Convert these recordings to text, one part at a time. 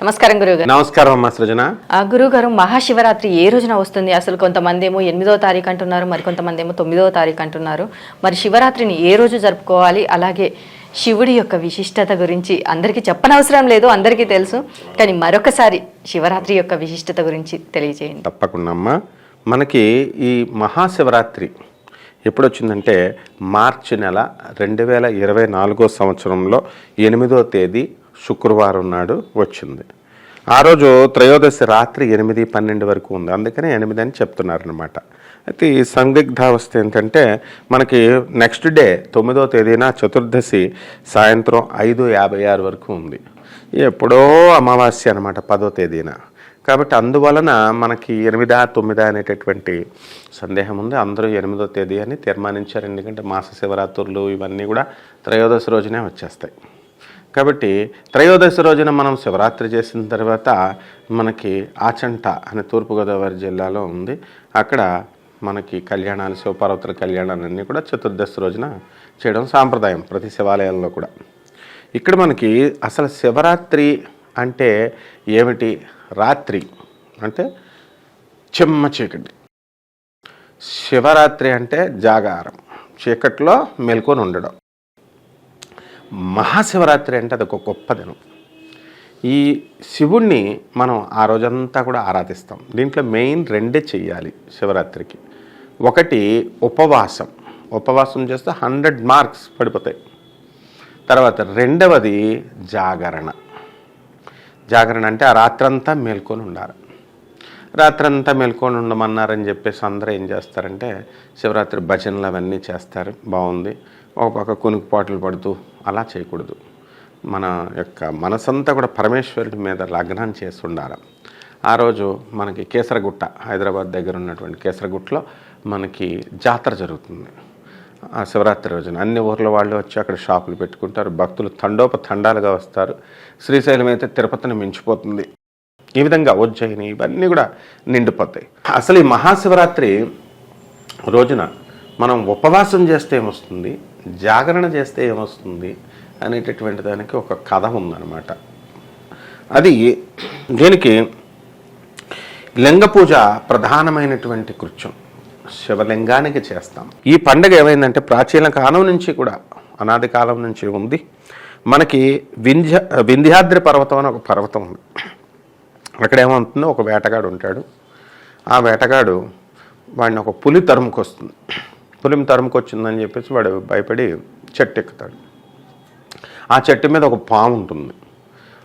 నమస్కారం గురుగారు నమస్కారం అమ్మా సృజన. ఆ గురుగారు మహాశివరాత్రి ఏ రోజున వస్తుంది? అసలు కొంతమంది ఏమో ఎనిమిదో తారీఖు అంటున్నారు మరి కొంతమంది ఏమో తొమ్మిదో తారీఖు అంటున్నారు. మరి శివరాత్రిని ఏ రోజు జరుపుకోవాలి? అలాగే శివుడి యొక్క విశిష్టత గురించి అందరికీ చెప్పనవసరం లేదు అందరికీ తెలుసు. కానీ మరొకసారి శివరాత్రి యొక్క విశిష్టత గురించి తెలియజేయండి. తప్పకుండా అమ్మా. మనకి ఈ మహాశివరాత్రి ఎప్పుడు వచ్చిందంటే మార్చి నెల రెండు వేల ఇరవై నాలుగో సంవత్సరంలో ఎనిమిదో తేదీ శుక్రవారం నాడు వచ్చింది. ఆ రోజు త్రయోదశి రాత్రి ఎనిమిది పన్నెండు వరకు ఉంది. అందుకనే ఎనిమిది అని చెప్తున్నారనమాట అయితే ఈ సందిగ్ధావస్థ ఏంటంటే మనకి నెక్స్ట్ డే తొమ్మిదో తేదీన చతుర్దశి సాయంత్రం ఐదు యాభై ఆరు వరకు ఉంది. ఎప్పుడో అమావాస్య అనమాట పదో తేదీన. కాబట్టి అందువలన మనకి ఎనిమిదా తొమ్మిదా అనేటటువంటి సందేహం ఉంది. అందరూ ఎనిమిదో తేదీ అని తీర్మానించారు. ఎందుకంటే మాస శివరాత్రులు ఇవన్నీ కూడా త్రయోదశి రోజునే వచ్చేస్తాయి. కాబట్టి త్రయోదశి రోజున మనం శివరాత్రి చేసిన తర్వాత మనకి ఆచంట అనే తూర్పుగోదావరి జిల్లాలో ఉంది. అక్కడ మనకి కళ్యాణాలు శివపార్వతుల కళ్యాణాలన్నీ కూడా చతుర్దశి రోజున చేయడం సాంప్రదాయం ప్రతి శివాలయాల్లో కూడా. ఇక్కడ మనకి అసలు శివరాత్రి అంటే ఏమిటి? రాత్రి అంటే చెమ్మ చీకటి. శివరాత్రి అంటే జాగారం చీకట్లో మెల్కొని ఉండడం. మహాశివరాత్రి అంటే అది ఒక గొప్ప దినం. ఈ శివుణ్ణి మనం ఆ రోజంతా కూడా ఆరాధిస్తాం. దీంట్లో మెయిన్ రెండే చెయ్యాలి శివరాత్రికి. ఒకటి ఉపవాసం. ఉపవాసం చేస్తే హండ్రెడ్ మార్క్స్ పడిపోతాయి. తర్వాత రెండవది జాగరణ. జాగరణ అంటే ఆ రాత్రంతా మేల్కొని ఉండాలి. రాత్రంతా మేల్కొని ఉండమన్నారని చెప్పేసి అందరూ ఏం చేస్తారంటే శివరాత్రి భజనలు అవన్నీ చేస్తారు. బాగుంది. ఒక పక్క కునుకుపాట్లు పడుతూ అలా చేయకూడదు. మన యొక్క మనసంతా కూడా పరమేశ్వరుడి మీద లగ్నం చేసి ఉండాలి. ఆ రోజు మనకి కేసరగుట్ట హైదరాబాద్ దగ్గర ఉన్నటువంటి కేసరగుట్టలో మనకి జాతర జరుగుతుంది. ఆ శివరాత్రి రోజున అన్ని ఊర్ల వాళ్ళు వచ్చి అక్కడ షాపులు పెట్టుకుంటారు. భక్తులు తండోప తండాలుగా వస్తారు. శ్రీశైలం అయితే తిరుపతిని మించిపోతుంది. ఈ విధంగా ఉజ్జయిని ఇవన్నీ కూడా నిండిపోతాయి. అసలు ఈ మహాశివరాత్రి రోజున మనం ఉపవాసం చేస్తే ఏమొస్తుంది? జాగరణ చేస్తే ఏమొస్తుంది? అనేటటువంటి దానికి ఒక కథ ఉందన్నమాట. అది దీనికి లింగ పూజ ప్రధానమైనటువంటి కృత్యం. శివలింగానికి చేస్తాం. ఈ పండుగ ఏమైందంటే ప్రాచీన కాలం నుంచి కూడా అనాది కాలం నుంచి ఉంది. మనకి వింధ్య వింధ్యాద్రి పర్వతం అని ఒక పర్వతం ఉంది. అక్కడ ఏమవుతుందో ఒక వేటగాడు ఉంటాడు. ఆ వేటగాడు వాడిని ఒక పులి తరుముకొస్తుంది. పులిని తరుముకొచ్చిందని చెప్పేసి వాడు భయపడి చెట్టు ఎక్కుతాడు. ఆ చెట్టు మీద ఒక పాము ఉంటుంది.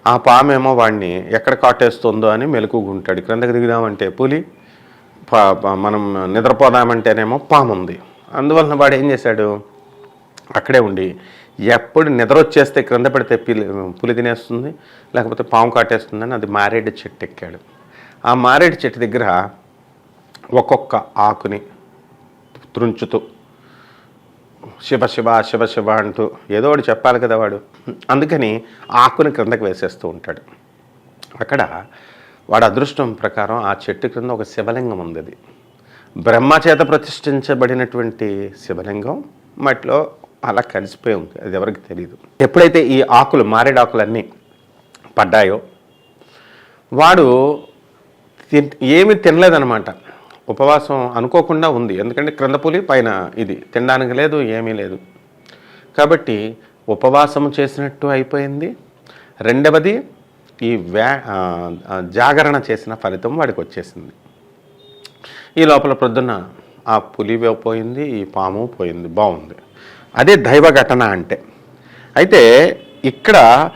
ఆ పాము ఏమో వాడిని ఎక్కడ కాటేస్తుందో అని మెలకుగుంటాడు క్రిందకి దిగుదామంటే పులి పా- మనం నిద్రపోదామంటేనేమో పాము ఉంది. అందువలన వాడు ఏం చేశాడు? అక్కడే ఉండి ఎప్పుడు నిద్ర వచ్చేస్తే క్రింద పడితే పిలి పులి తినేస్తుంది లేకపోతే పాము కాటేస్తుందని అది మారేడు చెట్టు ఎక్కాడు. ఆ మారేడు చెట్టు దగ్గర ఒక్కొక్క ఆకుని త్రుంచుతూ శివ శివ శివ శివ అంటూ ఏదో ఒకటి చెప్పాలి కదా వాడు. అందుకని ఆకుని క్రిందకి వేసేస్తూ ఉంటాడు. అక్కడ వాడు అదృష్టం ప్రకారం ఆ చెట్టు క్రింద ఒక శివలింగం ఉంది అది. బ్రహ్మ చేత ప్రతిష్ఠించబడినటువంటి శివలింగం మట్లో అలా కలిసిపోయి ఉంది. అది ఎవరికి తెలియదు ఎప్పుడైతే ఈ ఆకులు మారేడు ఆకులన్నీ పడ్డాయో వాడు తిన్- ఏమి తినలేదన్నమాట. ఉపవాసం అనుకోకుండా ఉంది. ఎందుకంటే క్రింద పులి పైన ఇది. తినడానికి లేదు ఏమీ లేదు. కాబట్టి ఉపవాసం చేసినట్టు అయిపోయింది. రెండవది ఈ వ్యా జాగరణ చేసిన ఫలితం వాడికి వచ్చేసింది. ఈ లోపల ప్రొద్దున ఆ పులి పోయింది ఈ పాము పోయింది. బాగుంది. అదే దైవ ఘటన అంటే. అయితే ఇక్కడ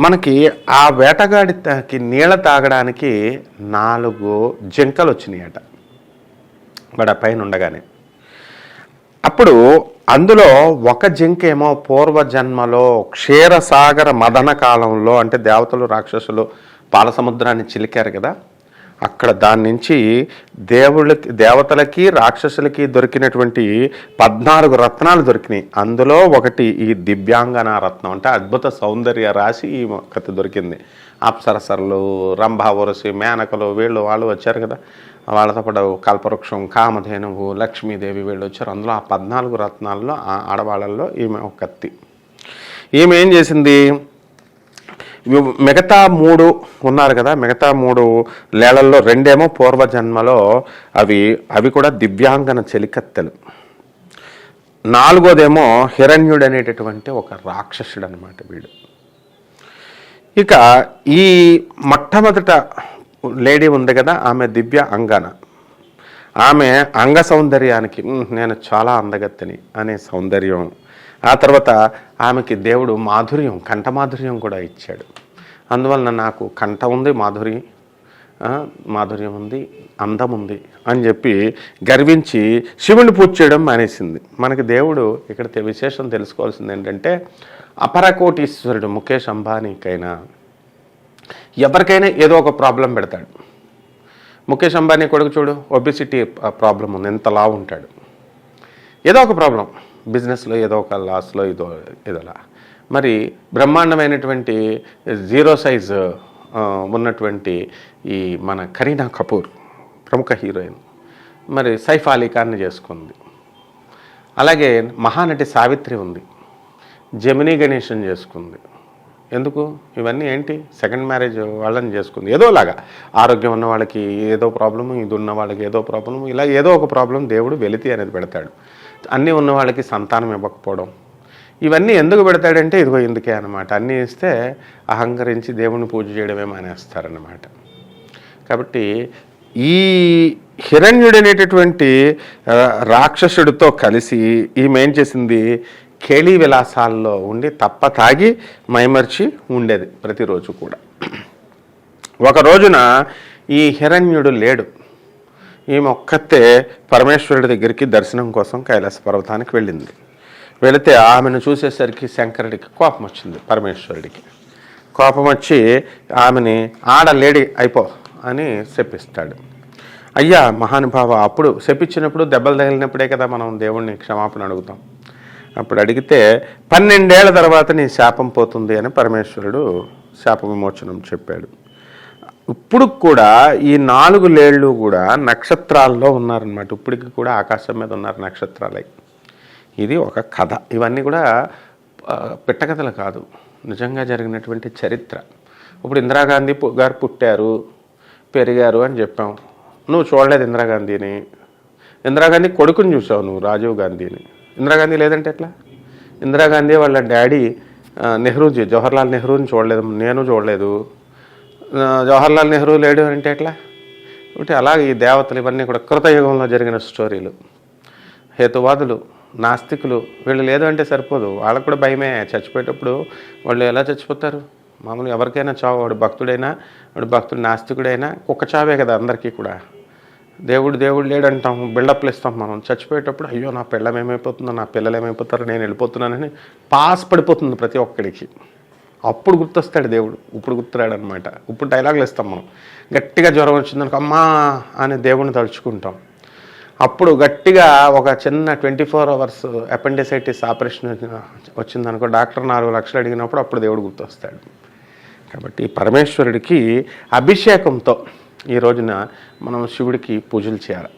మనకి ఆ వేటగాడికి నీళ్ళ తాగడానికి నాలుగు జింకలు వచ్చినాయట. వాడు ఆ పైన ఉండగానే. అప్పుడు అందులో ఒక జింక ఏమో పూర్వజన్మలో క్షీరసాగర మదన కాలంలో అంటే దేవతలు రాక్షసులు పాలసముద్రాన్ని చిలికారు కదా. అక్కడ దాని నుంచి దేవుళ్ళకి దేవతలకి రాక్షసులకి దొరికినటువంటి పద్నాలుగు రత్నాలు దొరికినాయి. అందులో ఒకటి ఈ దివ్యాంగన రత్నం. అంటే అద్భుత సౌందర్య రాశి ఈ కథ దొరికింది. అప్సరసరలు రంభావరసి మేనకలు వీళ్ళు వాళ్ళు వచ్చారు కదా. వాళ్ళతో పాటు కల్పవృక్షం కామధేనువు లక్ష్మీదేవి వీళ్ళు వచ్చారు. అందులో ఆ పద్నాలుగు రత్నాల్లో ఆ ఆడవాళ్ళల్లో ఈమె ఒక కత్తి. ఈమె ఏం చేసింది? మిగతా మూడు ఉన్నారు కదా మిగతా మూడు లేళల్లో రెండేమో పూర్వజన్మలో అవి అవి కూడా దివ్యాంగన చెలికత్తెలు. నాలుగోదేమో హిరణ్యుడు అనేటటువంటి ఒక రాక్షసుడు అనమాట వీడు. ఇక ఈ మొట్టమొదట లేడీ ఉంది కదా ఆమె దివ్య అంగన. ఆమె అంగ సౌందర్యానికి నేను చాలా అందగత్తెని అనే సౌందర్యం. ఆ తర్వాత ఆమెకి దేవుడు మాధుర్యం కంఠ మాధుర్యం కూడా ఇచ్చాడు. అందువలన నాకు కంఠ ఉంది మాధుర్యం మాధుర్యం ఉంది అందం ఉంది అని చెప్పి గర్వించి శివుని పూజ చేయడం మానేసింది. మనకి దేవుడు ఇక్కడ విశేషం తెలుసుకోవాల్సింది ఏంటంటే అపరకోటీశ్వరుడు ముఖేష్ అంబానీకైనా ఎవరికైనా ఏదో ఒక ప్రాబ్లం పెడతాడు. ముఖేష్ అంబానీ కొడుకు చూడు ఒబిసిటీ ప్రాబ్లం ఉంది ఎంత ఉంటాడు. ఏదో ఒక ప్రాబ్లం బిజినెస్లో ఏదో ఒక లాస్లో ఏదో ఏదోలా మరి బ్రహ్మాండమైనటువంటి జీరో సైజ్ ఉన్నటువంటి ఈ మన కరీనా కపూర్ ప్రముఖ హీరోయిన్ మరి సైఫ్ అలీ ఖాన్ని చేసుకుంది. అలాగే మహానటి సావిత్రి ఉంది. జమినీ గణేషన్ చేసుకుంది. ఎందుకు? ఇవన్నీ ఏంటి? సెకండ్ మ్యారేజ్ వాళ్ళని చేసుకుంది. ఏదోలాగా ఆరోగ్యం ఉన్న వాళ్ళకి ఏదో ప్రాబ్లం ఇది ఉన్న వాళ్ళకి ఏదో ప్రాబ్లం ఇలా ఏదో ఒక ప్రాబ్లం దేవుడు వెలితి అనేది పెడతాడు. అన్నీ ఉన్న వాళ్ళకి సంతానం ఇవ్వకపోవడం. ఇవన్నీ ఎందుకు పెడతాడంటే ఇదిగో ఇందుకే అనమాట అన్నీ ఇస్తే అహంకరించి దేవుని పూజ చేయడమే మానేస్తారనమాట కాబట్టి ఈ హిరణ్యుడు అనేటటువంటి రాక్షసుడితో కలిసి ఈమె ఏం చేసింది? కేళీ విలాసాల్లో ఉండి తప్ప తాగి మైమర్చి ఉండేది ప్రతిరోజు కూడా. ఒక రోజున ఈ హిరణ్యుడు లేడు. ఈమె ఒక్కతే పరమేశ్వరుడి దగ్గరికి దర్శనం కోసం కైలాస పర్వతానికి వెళ్ళింది. వెళితే ఆమెను చూసేసరికి శంకరుడికి కోపం వచ్చింది పరమేశ్వరుడికి. కోపం వచ్చి ఆమెని ఆడలేడి అయిపో అని శపిస్తాడు అయ్యా మహానుభావ అప్పుడు శపించినప్పుడు దెబ్బలు తగిలినప్పుడే కదా మనం దేవుణ్ణి క్షమాపణ అడుగుతాం. అప్పుడు అడిగితే పన్నెండేళ్ళ తర్వాత నీ శాపం పోతుంది అని పరమేశ్వరుడు శాప విమోచనం చెప్పాడు. ఇప్పుడు కూడా ఈ నాలుగు లేళ్ళు కూడా నక్షత్రాల్లో ఉన్నారనమాట ఇప్పటికి కూడా ఆకాశం మీద ఉన్నారు నక్షత్రాలై. ఇది ఒక కథ. ఇవన్నీ కూడా పిట్టకథలు కాదు. నిజంగా జరిగినటువంటి చరిత్ర. ఇప్పుడు ఇందిరాగాంధీ గారు పుట్టారు పెరిగారు అని చెప్పాం. నువ్వు చూడలేదు ఇందిరాగాంధీని. ఇందిరాగాంధీ కొడుకుని చూసావు నువ్వు రాజీవ్ గాంధీని. ఇందిరాగాంధీ లేదంటే ఎట్లా? ఇందిరాగాంధీ వాళ్ళ డాడీ నెహ్రూజీ జవహర్లాల్ నెహ్రూని చూడలేదు నేను చూడలేదు. జవహర్లాల్ నెహ్రూ లేడు అంటే ఎట్లా? అంటే అలాగే ఈ దేవతలు ఇవన్నీ కూడా కృతయుగంలో జరిగిన స్టోరీలు. హేతువాదులు నాస్తికులు వీళ్ళు లేదు అంటే సరిపోదు. వాళ్ళకు కూడా భయమే. చచ్చిపోయేటప్పుడు వాళ్ళు ఎలా చచ్చిపోతారు? మామూలుగా ఎవరికైనా చావు వాడు భక్తుడైనా వాడు భక్తుడు నాస్తికుడైనా కుక్క చావే కదా అందరికీ కూడా. దేవుడు దేవుడు లేడంటాం బిల్డప్లు ఇస్తాం మనం. చచ్చిపోయేటప్పుడు అయ్యో నా పిల్లం ఏమైపోతుందో నా పిల్లలు ఏమైపోతారో నేను వెళ్ళిపోతున్నానని పాస్ పడిపోతుంది ప్రతి ఒక్కడికి. అప్పుడు గుర్తొస్తాడు దేవుడు. ఇప్పుడు గుర్తురాడు అనమాట ఇప్పుడు డైలాగులు ఇస్తాం మనం. గట్టిగా జ్వరం వచ్చిందనుకో అమ్మా అని దేవుడిని తలుచుకుంటాం. అప్పుడు గట్టిగా ఒక చిన్న twenty four hours appendicitis operation వచ్చిందనుకో డాక్టర్ నాలుగు లక్షలు అడిగినప్పుడు అప్పుడు దేవుడు గుర్తొస్తాడు. కాబట్టి పరమేశ్వరుడికి అభిషేకంతో ఈ రోజున మనం శివుడికి పూజలు చేయాలి.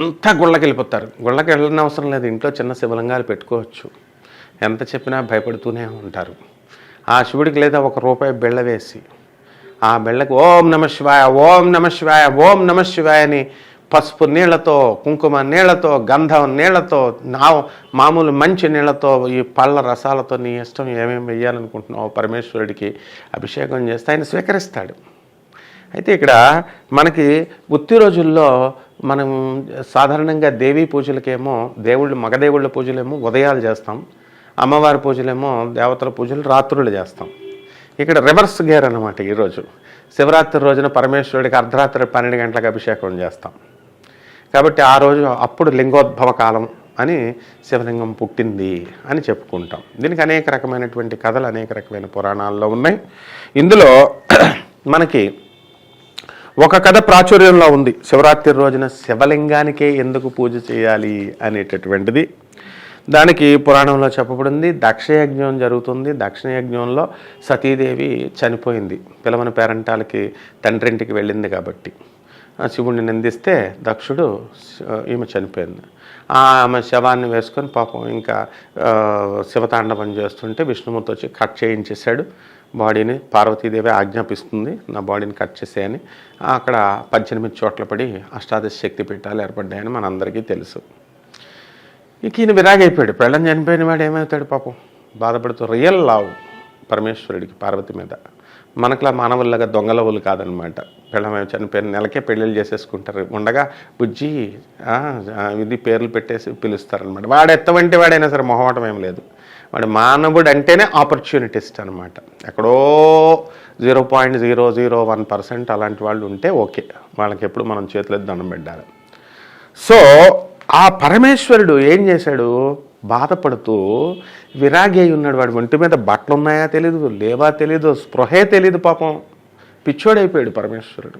అంతా గుళ్ళకి వెళ్ళిపోతారు. గుళ్ళకి వెళ్ళని అవసరం లేదు. ఇంట్లో చిన్న శివలింగాలు పెట్టుకోవచ్చు. ఎంత చెప్పినా భయపడుతూనే ఉంటారు. ఆ శివుడికి లేదా ఒక రూపాయి బెళ్ళ వేసి ఆ బిళ్ళకి ఓం నమ శివాయ ఓం నమ శివాయ ఓం నమ శివాయ అని పసుపు నీళ్ళతో కుంకుమ నీళ్ళతో గంధం నీళ్ళతో నా మామూలు మంచి నీళ్ళతో ఈ పళ్ళ రసాలతో నీ ఇష్టం ఏమేమి వెయ్యాలనుకుంటున్నావు పరమేశ్వరుడికి అభిషేకం చేస్తే ఆయన స్వీకరిస్తాడు. అయితే ఇక్కడ మనకి ఉత్తి రోజుల్లో మనం సాధారణంగా దేవీ పూజలకేమో దేవుళ్ళు మగదేవుళ్ళ పూజలేమో ఉదయాలు చేస్తాం. అమ్మవారి పూజలేమో దేవతల పూజలు రాత్రులు చేస్తాం. ఇక్కడ రివర్స్ గేర్ అనమాట ఈరోజు శివరాత్రి రోజున పరమేశ్వరుడికి అర్ధరాత్రి పన్నెండు గంటలకు అభిషేకం చేస్తాం. కాబట్టి ఆ రోజు అప్పుడు లింగోద్భవ కాలం అని శివలింగం పుట్టింది అని చెప్పుకుంటాం. దీనికి అనేక రకమైనటువంటి కథలు అనేక రకమైన పురాణాల్లో ఉన్నాయి. ఇందులో మనకి ఒక కథ ప్రాచుర్యంలో ఉంది. శివరాత్రి రోజున శివలింగానికే ఎందుకు పూజ చేయాలి అనేటటువంటిది. దానికి పురాణంలో చెప్పబడింది. దక్షయజ్ఞం జరుగుతుంది. దక్షిణయజ్ఞంలో సతీదేవి చనిపోయింది. పిలవని పేరంటాలకి తండ్రింటికి వెళ్ళింది కాబట్టి. శివుణ్ణి శివుడిని నిందిస్తే దక్షుడు ఈమె చనిపోయింది. ఆ ఆమె శవాన్ని వేసుకొని పాపం ఇంకా శివతాండవం చేస్తుంటే విష్ణుమూర్తి వచ్చి కట్ చేయించేశాడు. బాడీని పార్వతీదేవి ఆజ్ఞాపిస్తుంది. నా బాడీని కట్ చేసేయని. అక్కడ పద్దెనిమిది చోట్ల పడి అష్టాదశ శక్తి పీఠాలు ఏర్పడ్డాయని మనందరికీ తెలుసు. ఇక ఈయన విరాగైపోయాడు. పెళ్ళం చనిపోయిన వాడు ఏమవుతాడు పాపం? బాధపడుతూ రియల్ లావ్ పరమేశ్వరుడికి పార్వతి మీద. మనకులా మానవుల్లాగా దొంగలవులు కాదనమాట. పెళ్ళం చనిపోయిన నెలకే పెళ్ళిళ్ళు చేసేసుకుంటారు. ఉండగా బుజ్జి ఇది పేర్లు పెట్టేసి పిలుస్తారనమాట. వాడు ఎత్తవంటి వాడైనా సరే మొహమాటం ఏం లేదు. వాడు మానవుడు అంటేనే ఆపర్చునిటిస్ట్ అనమాట ఎక్కడో zero point zero zero one percent అలాంటి వాళ్ళు ఉంటే ఓకే. వాళ్ళకి ఎప్పుడు మనం చేతులెత్తి దండం పెట్టాలి. సో ఆ పరమేశ్వరుడు ఏం చేశాడు? బాధపడుతూ విరాగి అయి ఉన్నాడు వాడి. ఒంటి మీద బట్టలు ఉన్నాయా తెలీదు లేవా తెలీదు స్పృహే తెలీదు పాపం. పిచ్చోడైపోయాడు పరమేశ్వరుడు.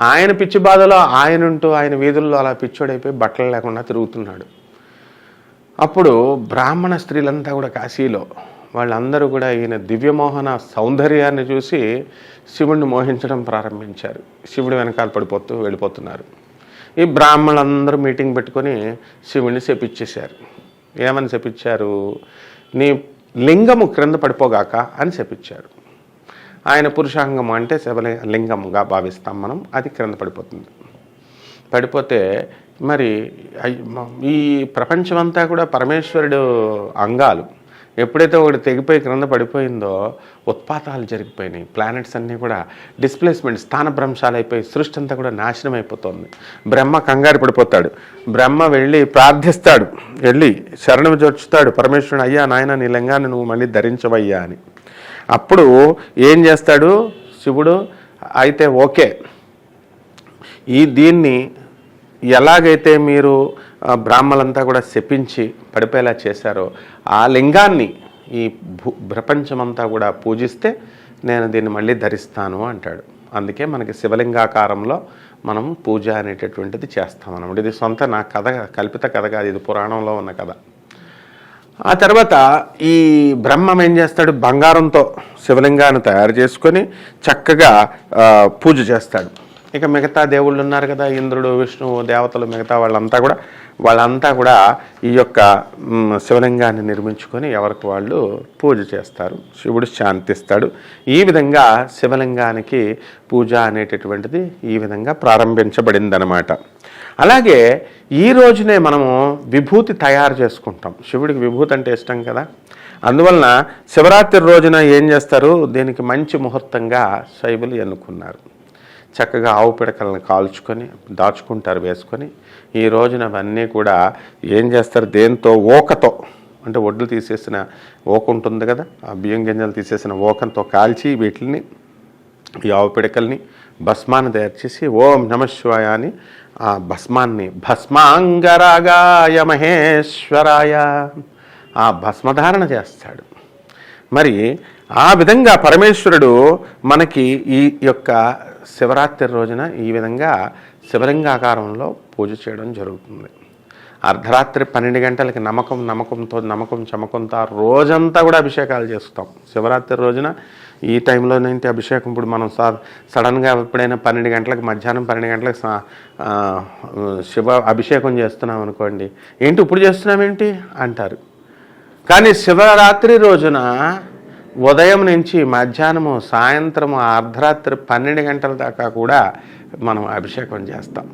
ఆయన పిచ్చి బాధలో ఆయన ఉంటూ ఆయన వీధుల్లో అలా పిచ్చోడైపోయి బట్టలు లేకుండా తిరుగుతున్నాడు. అప్పుడు బ్రాహ్మణ స్త్రీలంతా కూడా కాశీలో వాళ్ళందరూ కూడా ఈయన దివ్యమోహన సౌందర్యాన్ని చూసి శివుణ్ణి మోహించడం ప్రారంభించారు. శివుడు వెనకాల పడిపోతూ వెళ్ళిపోతున్నారు. ఈ బ్రాహ్మణులందరూ మీటింగ్ పెట్టుకొని శివుణ్ణి శపించేశారు. ఏమని శపించారు? నీ లింగము క్రింద పడిపోగాక అని చెప్పించారు ఆయన పురుషాంగము అంటే శివలి లింగముగా భావిస్తాం మనం అది క్రింద పడిపోతుంది. పడిపోతే మరి ఈ ప్రపంచమంతా కూడా పరమేశ్వరుడు అంగాలు. ఎప్పుడైతే ఒకటి తెగిపోయి క్రింద పడిపోయిందో ఉత్పాతాలు జరిగిపోయినాయి. ప్లానెట్స్ అన్నీ కూడా డిస్ప్లేస్మెంట్ స్థానభ్రంశాలు అయిపోయి సృష్టి అంతా కూడా నాశనం అయిపోతుంది బ్రహ్మ కంగారు పడిపోతాడు. బ్రహ్మ వెళ్ళి ప్రార్థిస్తాడు. వెళ్ళి శరణం చొచ్చుతాడు పరమేశ్వరుడు అయ్యా నాయన నీ లింగాన్ని నువ్వు మళ్ళీ ధరించవయ్యా అని. అప్పుడు ఏం చేస్తాడు శివుడు? అయితే ఓకే. ఈ దీన్ని ఎలాగైతే మీరు బ్రాహ్మలంతా కూడా శపించి పడిపోయేలా చేశారో ఆ లింగాన్ని ఈ భూ ప్రపంచమంతా కూడా పూజిస్తే నేను దీన్ని మళ్ళీ ధరిస్తాను అంటాడు. అందుకే మనకి శివలింగాకారంలో మనం పూజ అనేటటువంటిది చేస్తాం అనమాట ఇది సొంత నా కథ కల్పిత కథ కాదు ఇది పురాణంలో ఉన్న కథ. ఆ తర్వాత ఈ బ్రహ్మం ఏం చేస్తాడు? బంగారంతో శివలింగాన్ని తయారు చేసుకొని చక్కగా పూజ చేస్తాడు. ఇక మిగతా దేవుళ్ళు ఉన్నారు కదా ఇంద్రుడు విష్ణువు దేవతలు మిగతా వాళ్ళంతా కూడా వాళ్ళంతా కూడా ఈ యొక్క శివలింగాన్ని నిర్మించుకొని ఎవరికి వాళ్ళు పూజ చేస్తారు శివుడు శాంతిస్తాడు. ఈ విధంగా శివలింగానికి పూజ అనేటటువంటిది ఈ విధంగా ప్రారంభించబడిందనమాట అలాగే ఈ రోజునే మనము విభూతి తయారు చేసుకుంటాం. శివుడికి విభూతి అంటే ఇష్టం కదా. అందువలన శివరాత్రి రోజున ఏం చేస్తారు? దీనికి మంచి ముహూర్తంగా శైవులు ఎన్నుకున్నారు. చక్కగా ఆవు పిడకలను కాల్చుకొని దాచుకుంటారు వేసుకొని. ఈ రోజున అవన్నీ కూడా ఏం చేస్తారు? దేంతో? ఓకతో. అంటే ఒడ్లు తీసేసిన ఓక ఉంటుంది కదా? ఆ బియ్యం గింజలు తీసేసిన ఓకంతో కాల్చి వీటిని ఈ ఆవు పిడకల్ని భస్మాన్ని తయారు చేసి ఓం నమశివాయ అని ఆ భస్మాన్ని భస్మాంగరాగాయ మహేశ్వరాయ ఆ భస్మధారణ చేస్తాడు. మరి ఆ విధంగా పరమేశ్వరుడు మనకి ఈ యొక్క శివరాత్రి రోజున ఈ విధంగా శివలింగాకారంలో పూజ చేయడం జరుగుతుంది. అర్ధరాత్రి పన్నెండు గంటలకి నమ్మకం నమ్మకంతో నమ్మకం చమకంతో రోజంతా కూడా అభిషేకాలు చేస్తాం. శివరాత్రి రోజున ఈ టైంలోనైతే అభిషేకం. ఇప్పుడు మనం సా సడన్గా ఎప్పుడైనా పన్నెండు గంటలకు మధ్యాహ్నం పన్నెండు గంటలకు సా- శివ అభిషేకం చేస్తున్నాం అనుకోండి. ఏంటి ఇప్పుడు చేస్తున్నామేంటి అంటారు. కానీ శివరాత్రి రోజున ఉదయం నుంచి మధ్యాహ్నము సాయంత్రము అర్ధరాత్రి పన్నెండు గంటల దాకా కూడా మనం అభిషేకం చేస్తాం.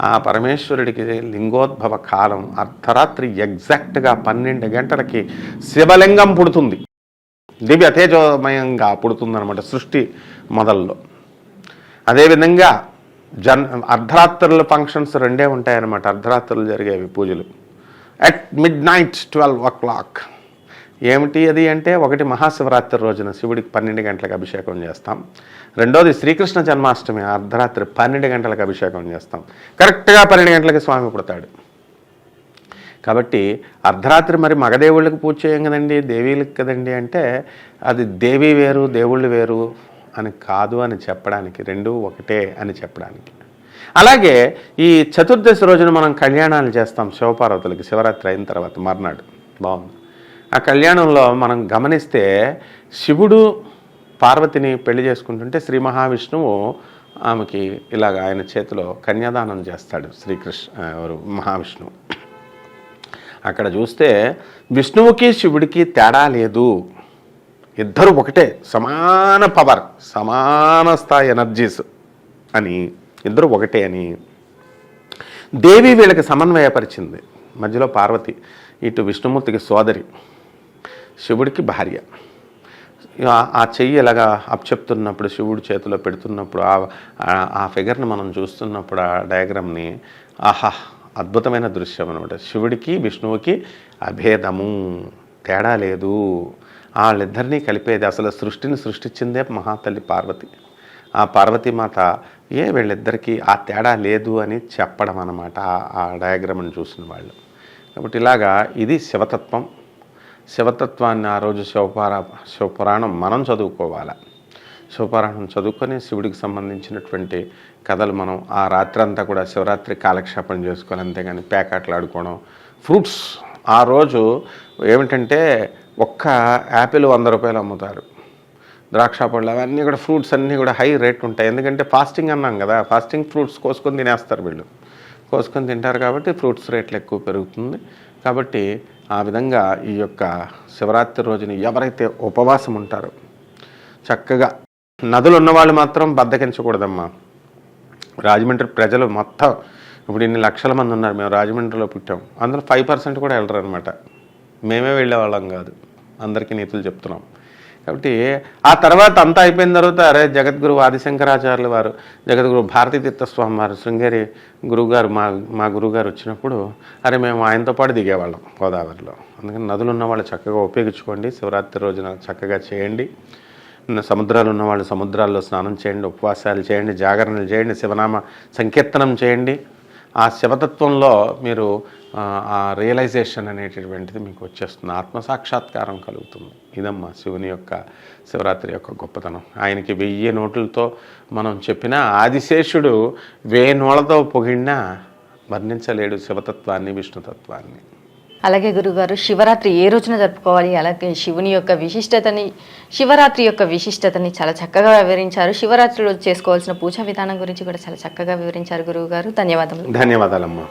ఆ పరమేశ్వరుడికి లింగోద్భవ కాలం అర్ధరాత్రి ఎగ్జాక్ట్గా పన్నెండు గంటలకి శివలింగం పుడుతుంది. దివ్య తేజోమయంగా పుడుతుందనమాట సృష్టి మొదల్లో. అదేవిధంగా జన్ అర్ధరాత్రుల ఫంక్షన్స్ రెండే ఉంటాయన్నమాట. అర్ధరాత్రులు జరిగేవి పూజలు. At midnight twelve o'clock ఏమిటి అది అంటే ఒకటి మహాశివరాత్రి రోజున శివుడికి పన్నెండు గంటలకు అభిషేకం చేస్తాం. రెండోది శ్రీకృష్ణ జన్మాష్టమి అర్ధరాత్రి పన్నెండు గంటలకు అభిషేకం చేస్తాం. కరెక్ట్గా పన్నెండు గంటలకి స్వామి పుడతాడు. కాబట్టి అర్ధరాత్రి మరి మగదేవుళ్ళకి పూజ చేయం కదండి దేవీలకు కదండి అంటే అది దేవి వేరు దేవుళ్ళు వేరు అని కాదు అని చెప్పడానికి రెండు ఒకటే అని చెప్పడానికి. అలాగే ఈ చతుర్దశి రోజున మనం కళ్యాణాలు చేస్తాం శివపార్వతులకి శివరాత్రి అయిన తర్వాత మర్నాడు. బాగుంది. ఆ కళ్యాణంలో మనం గమనిస్తే శివుడు పార్వతిని పెళ్ళి చేసుకుంటుంటే శ్రీ మహావిష్ణువు ఆమెకి ఇలాగ ఆయన చేతిలో కన్యాదానం చేస్తాడు శ్రీకృష్ణ ఎవరు? మహావిష్ణువు. అక్కడ చూస్తే విష్ణువుకి శివుడికి తేడా లేదు. ఇద్దరు ఒకటే సమాన పవర్ సమాన స్థాయి ఎనర్జీస్ అని ఇద్దరు ఒకటే అని దేవి వీళ్ళకి సమన్వయపరిచింది. మధ్యలో పార్వతి ఇటు విష్ణుమూర్తికి సోదరి. శివుడికి భార్య. ఆ- చెయ్యి ఇలాగా అప్పచెప్తున్నప్పుడు శివుడు చేతిలో పెడుతున్నప్పుడు ఆ- ఆ- ఆ ఫిగర్ని మనం చూస్తున్నప్పుడు ఆ డయాగ్రామ్ని ఆహా అద్భుతమైన దృశ్యం అనమాట శివుడికి విష్ణువుకి అభేదము తేడా లేదు. వాళ్ళిద్దరినీ కలిపేది అసలు సృష్టిని సృష్టించిందే మహాతల్లి పార్వతి. ఆ పార్వతీమాత ఏ వీళ్ళిద్దరికీ ఆ తేడా లేదు అని చెప్పడం అనమాట ఆ డయాగ్రామ్ని చూసిన వాళ్ళు. కాబట్టి ఇలాగా ఇది శివతత్వం. శివతత్వాన్ని ఆ రోజు శివపారా శివపురాణం మనం చదువుకోవాలి? శివపురాణం చదువుకొని శివుడికి సంబంధించినటువంటి కథలు మనం ఆ రాత్రి అంతా కూడా శివరాత్రి కాలక్షేపం చేసుకోవాలి అంతేగాని ప్యాకెట్లు ఆడుకోవడం ఫ్రూట్స్ ఆ రోజు ఏమిటంటే ఒక్క యాపిల్ వంద రూపాయలు అమ్ముతారు. ద్రాక్ష పళ్ళు అవన్నీ కూడా ఫ్రూట్స్ అన్నీ కూడా హై రేట్ ఉంటాయి. ఎందుకంటే ఫాస్టింగ్ అన్నాం కదా ఫాస్టింగ్ ఫ్రూట్స్ కోసుకొని తినేస్తారు వీళ్ళు. కోసుకొని తింటారు కాబట్టి ఫ్రూట్స్ రేట్లు ఎక్కువ పెరుగుతుంది. కాబట్టి ఆ విధంగా ఈ యొక్క శివరాత్రి రోజున ఎవరైతే ఉపవాసం ఉంటారో చక్కగా నదులు ఉన్నవాళ్ళు మాత్రం బద్దకించకూడదమ్మా. రాజమండ్రి ప్రజలు మొత్తం ఇప్పుడు ఇన్ని లక్షల మంది ఉన్నారు మేము రాజమండ్రిలో పుట్టాం. అందులో ఫైవ్ పర్సెంట్ కూడా వెళ్ళరు అనమాట మేమే వెళ్ళేవాళ్ళం కాదు. అందరికీ నీతులు చెప్తున్నాం. కాబట్టి ఆ తర్వాత అంతా అయిపోయిన తర్వాత అరే జగద్గురు ఆదిశంకరాచార్యులు వారు జగద్గురు భారతీ తీర్థస్వామి వారు శృంగేరి గురువుగారు మా మా గురువుగారు వచ్చినప్పుడు అరే మేము ఆయనతో పాటు దిగేవాళ్ళం గోదావరిలో. అందుకని నదులు ఉన్న వాళ్ళు చక్కగా ఉపయోగించుకోండి శివరాత్రి రోజున చక్కగా చేయండి. సముద్రాలు ఉన్న వాళ్ళు సముద్రాల్లో స్నానం చేయండి ఉపవాసాలు చేయండి జాగరణలు చేయండి శివనామ సంకీర్తనం చేయండి. ఆ శివతత్వంలో మీరు ఆ, రియలైజేషన్ అనేటటువంటిది మీకు వచ్చేస్తుంది. ఆత్మసాక్షాత్కారం కలుగుతుంది. ఇదమ్మా శివుని యొక్క శివరాత్రి యొక్క గొప్పతనం. ఆయనకి వెయ్యి నోట్లతో మనం చెప్పిన ఆదిశేషుడు వెయ్యి నోళ్ళతో పొగిడినా వర్ణించలేడు శివతత్వాన్ని విష్ణుతత్వాన్ని. అలాగే గురుగారు శివరాత్రి ఏ రోజున జరుపుకోవాలి? అలాగే శివుని యొక్క విశిష్టతని శివరాత్రి యొక్క విశిష్టతని చాలా చక్కగా వివరించారు. శివరాత్రి రోజు చేసుకోవాల్సిన పూజా విధానం గురించి కూడా చాలా చక్కగా వివరించారు గురువు గారు ధన్యవాదములు. ధన్యవాదాలమ్మా.